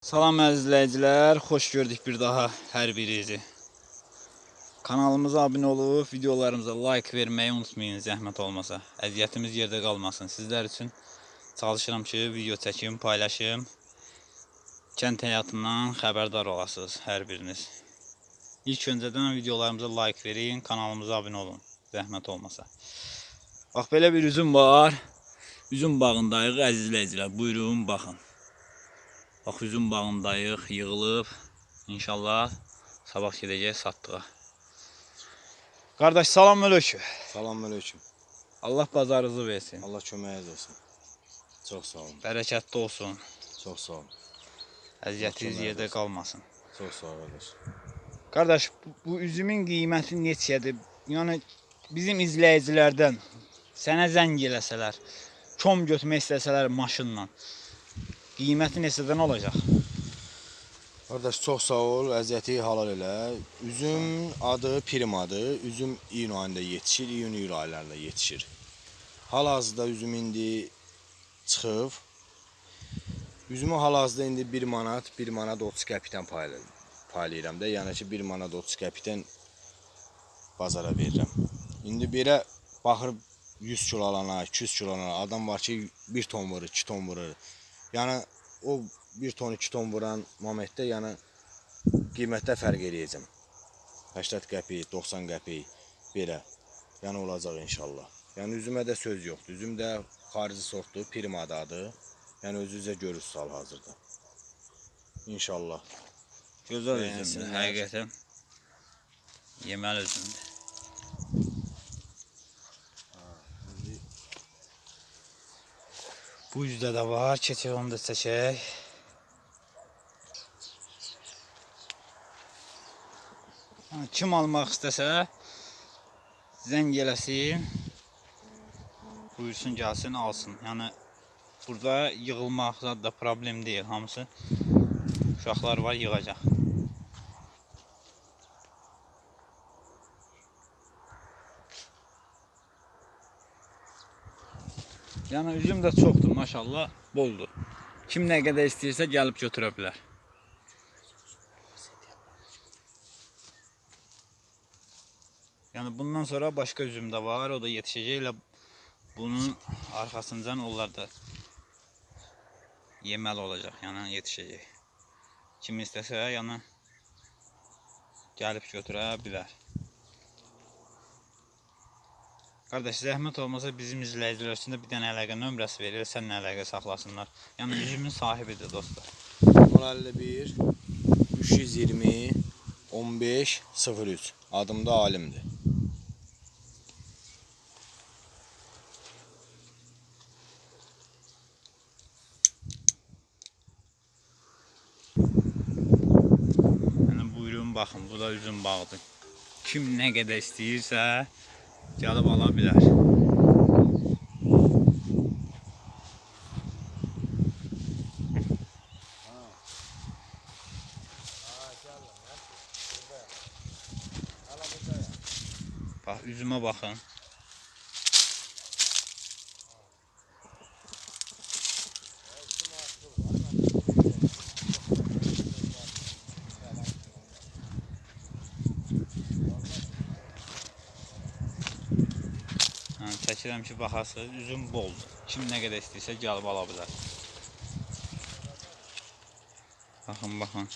Salam əziz izləyicilər, xoş gördük bir daha hər birinizi. Kanalımıza abunə olub, videolarımıza like verməyi unutmayın, zəhmət olmasa. Əziyyətimiz yerdə qalmasın. Sizlər üçün çalışıram ki, video çəkim, paylaşım. Kənd həyatından xəbərdar olasınız hər biriniz. İlk öncədən videolarımıza like verin, kanalımıza abunə olun, zəhmət olmasa. Bax belə bir üzüm var. Üzüm bağındayıq əziz izləyicilər. Buyurun baxın. Bax üzüm bağındayıq, yığılıb. İnşallah sabah gedəcək satdığa. Qardaş salam əleykum. Salamünaleyküm. Allah bazarınızı versin. Allah köməyiniz olsun. Çox sağ olun. Bərəkətli olsun. Çox sağ olun. Əziyyətiniz yerdə qalmasın. Çox sağ olun. qardaş. Qardaş bu üzümün qiyməti neçədir? Yəni bizim izləyicilərdən sənə zəng eləsələr, kom götürmək istəsələr maşınla qiyməti neçədən olacaq? Qardaş çox sağ ol. Əziyyəti halal elə. Üzüm adı Primadır. Üzüm iyun ayında yetişir, iyun iyul aylarında yetişir. Hal-hazırda üzüm indi çıxıb. Üzümü hal-hazırda indi 1 manat, 1 manat 30 qəpikdən. Paylayıram da, yəni ki 1 manat 30 qəpikdən bazara verirəm. İndi belə baxır 100 kilo alana, 200 kilo alana adam var ki 1 ton vurur, 2 ton vurur. Yəni o 1 ton, 2 ton vuran momentdə yəni qiymətdə fərq eləyəcəm. 80 qəpik, 90 qəpik belə. Yəni olacaq inşallah. Yəni üzümə də söz yoxdur. Üzüm də xarici sortdur, primadadır. Yəni özünüzə görürsüz hal-hazırda. İnşallah. Gözəl üzümdür, həqiqətən. Yeməli üzümdür. Bu yüzdə də var, keçək onu da. Ha, Kim almaq istəsə zəng eləsin. Buyursun gəlsin, alsın. Yəni burada yığılmaq zad da problem deyil, hamısı uşaqlar var yığacaq. Yəni üzüm də çoxdur, maşallah, boldur. Kim nə qədər istəyirsə gəlib götürə bilər. Yəni bundan sonra başqa üzüm də var, o da yetişəcək elə bunun arxasıncan onlar da yeməli olacaq, yəni yetişəcək. Kim istəsə, yəni gəlib götürə bilər. Qardaş, zəhmət olmasa bizim izləyicilər üçün də bir dənə əlaqə nömrəsi verir, səninlə əlaqə saxlasınlar. Yəni üzümün sahibidir dostlar. 051 320 15 03 Adım da Alimdir. Yəni buyurun baxın, bu da üzüm bağıdır. Kim nə qədər istəyirsə gəlib ala bilər. Bax üzümə baxın. Yəni çəkirəm ki, baxasınız, üzüm boldur. Kim nə qədər istəyirsə gəlib ala bilər. Baxın, baxın.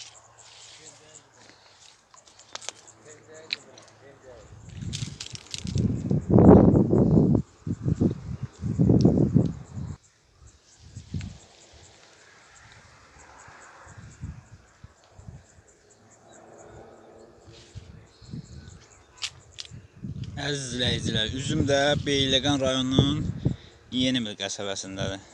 Əziz izləyicilər, üzüm də Beyləqan rayonunun Yenimil qəsəbəsindədir.